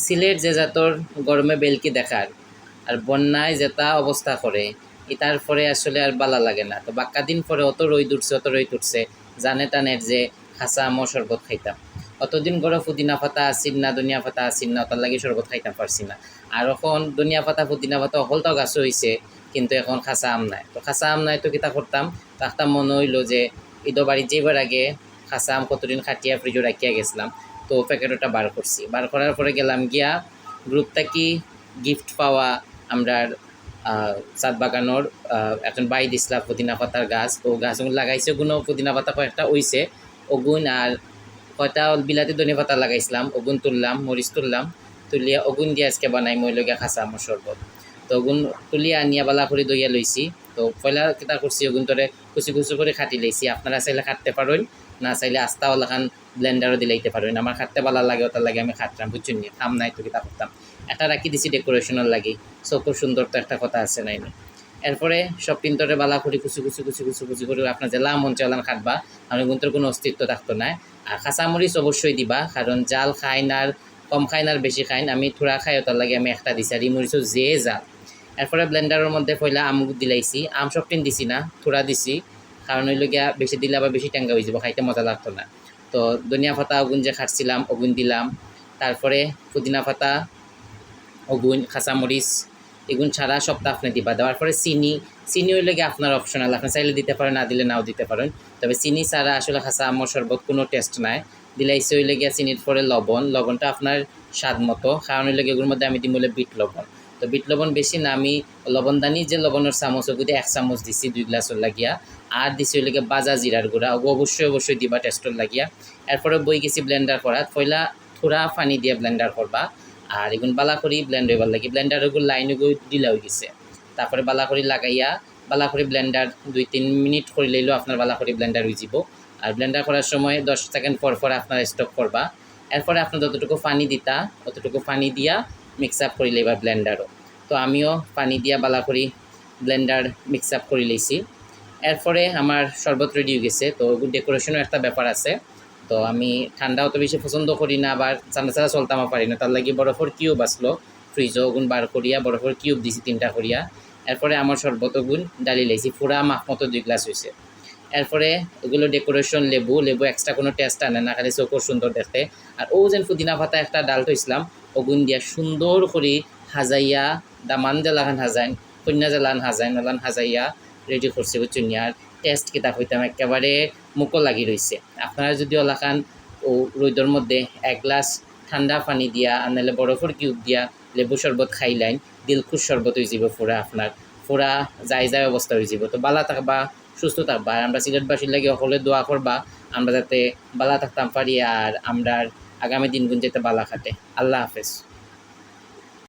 সিলেট যে জাতর গরমে বেলকি দেখার, আর বন্যায় যেটা অবস্থা করে ইতার পরে আসলে আর বালা লাগে না। তো বাক্কা দিন পরে অত রই উঠছে, অত রই উঠছে, জানে টানের যে হাসা আমো শরবত খাইতাম। অতদিন গড়ে পুদিনা পাতা আসিন না, ধনিয়া পাতা আসিন না, তার লাগে শরবত খাইতাম পারছি না। আর এখন ধনিয়া পাতা, পুদিনা পাতা অকলটাও গাছ হয়েছে কিন্তু এখন খাসা আম নাই। তো খাসা আম নাই তো কিতা করতাম? তো একটা মনে হইল যে ঈদো বাড়ি যেবার আগে খাসা আম কতদিন খাটিয়া ফ্রিজে রাখিয়া গেছিলাম। তো প্যাকেটটা বার করছি। বার করার পরে গেলাম গিয়া গ্রুপটা কি গিফট পাওয়া আমরা চাঁদ বাগানোর একজন বাই দিছিলাম পুদিনা পাতার গাছ। তো গাছ লাগাইছে ওগুলো পুদিনা পাতা কয়েকটা হইছে। ওগুন আর কয়টা বিলাতি ধনে পাতা লাগাইছিলাম, ওগুন তুললাম, মরিচ তুললাম, তুলিয়া ওগুন দিয়ে আজকে বানাই মই লগিয়া খাসা আমার শরবত। তো ওগুন তুলিয়া আনিয়া বালা করে দইয়া লইছি। তো পয়লা কিতা করছি, ওগুন তোরে কুচি কুচি করে খাটি লাইছি। আপনারা চাইলে খাটতে পারেন না চাইলে আস্তাওয়ালা খান ব্লেন্ডারও দিলাইতে পারেন আমার খাটতে বালা লাগে, ওটার লাগে আমি খাটতাম, বুঝছেন নি? খাম নাই তো কিতা করতাম। একটা রাখি দিছি ডেকোরেশনের লাগি। সো খুব সুন্দর তো একটা কথা আছে নাই এরপরে সব পিন্তরে বালা করি কুচি কুচি কুচি কুচি কুচি করে আপনার জেলা মন চালান খাটবা আমি গুন্তর কোনো অস্তিত্ব থাকতো না। আর কাঁচামরিচ অবশ্যই দিবা, কারণ জাল খাইন আর কম খাইন আর বেশি খাইন, আমি থোড়া খাই, ওটার লাগে আমি একটা দিছি, আর ইমরিচও যে জাল। এরপরে ব্লেন্ডারের মধ্যে পয়লা আম দিলাইছি, আম সব দিছি না, থোড়া দিছি। কারণ হইল গিয়া বেশি দিলে আবার বেশি টেঙ্গা হয়ে যাব খাইতে মজা লাগতো না। তো ধনিয়া পাতা ওগুন যে খাটছিলাম ওগুন দিলাম। তারপরে পুদিনা পাতা ওগুন কাঁচামরিচ, এগুন ছাড়া সবটা আপনি দিবা। দেওয়ার পরে চিনি চিনি হইলে গিয়ে আপনার অপশনাল আপনি চাইলে দিতে পারেন, না দিলে নাও দিতে পারেন। তবে চিনি ছাড়া আসলে খাসা আমের শরবত কোনো টেস্ট নাই। দিলাইছে হইলে গিয়া চিনির পরে লবণ। লবণটা আপনার স্বাদ মতো। কারণ হইলে গিয়ে এগুলোর মধ্যে আমি দিম হলে বিট লবণ। তো বিট লবণ বেশি না, আমি লবণদানি যে লবণের চামচ ওগুলো এক চামচ দিছি, দুই গ্লাসের লাগিয়া। আর দিছি হইলে বাজা জিরার গুঁড়া অবশ্যই অবশ্যই দিবা টেস্টর লাগিয়া। এরপরে বই গেছি ব্লেন্ডার করাত পয়লা থোড়া পানি দিয়ে ব্লেন্ডার করবা আর এগুন বালা করি ব্লেন্ড হইবার লাগি ব্লেন্ডার ওগুলো লাইন ওগুলো দিলা গেছে। তারপরে বালা করি লাগাইয়া বালা করি ব্লেন্ডার দুই তিন মিনিট করে লইলেও আপনার বালা করি ব্লেন্ডার হয়ে যাব। আর ব্লেন্ডার করার সময় দশ সেকেন্ড পর পর আপনার স্টপ করবা এরপরে আপনার যতটুকু পানি দিতা, অতটুকু পানি দিয়া মিক্স আপ করে লইবা ব্লেন্ডারও তো আমিও পানি দিয়া বালা করি ব্লেন্ডার মিক্স আপ করে লইছি এরপরে আমার শরবত রেডি হয়ে গেছে। তো ডেকোরেশনের একটা ব্যাপার আছে। তো আমি ঠান্ডা অত বেশি পছন্দ করি না আবার ঠান্ডা ছাড়া চলতাম পারি না। তার লাগি বরফের কিউব আসলো ফ্রিজও গুণ বার করিয়া বরফের কিউব দিছি তিনটা করিয়া এরপরে আমার শরবত গুণ ডালি লাইছি পুরা মাখ মতো দুই গ্লাস হয়েছে এরপরে ওগুলো ডেকোরেশন লেবু। লেবু এক্সট্রা কোনো টেস্ট আনে না, খালি চোখর সুন্দর দেখতে। আর ও যেন পুদিনা পাতা একটা ডাল থইছিলাম ওগুন দিয়া সুন্দর করে হাজাইয়া দামান জেলাখান হাজাইন কন্যা জেলান হাজাইন ওলান হাজাইয়া রেডি করছে বুঝছেন আর টেস্ট কিতাব হইতাম একেবারে মুখও লাগি রয়েছে আপনারা যদি ওলাখান ও রোদর মধ্যে এক গ্লাস ঠান্ডা পানি দিয়া আর নাহলে বরফের কিউব দিয়া লেবু শরবত খাই লাইন দিলখুশ শরবত হয়ে যাব ফুরা আপনার ফুরা যাই যাই অবস্থা হয়ে যাব। তো বালা থাকবা, সুস্থ থাকবা। আর আমরা সিলেটবাসীর লাগে সকলে দোয়া করবা আমরা যাতে বালা থাকতাম পারি আর আমরা আগামী দিনগুন যেতে বালা খাটে আল্লাহ হাফেজ।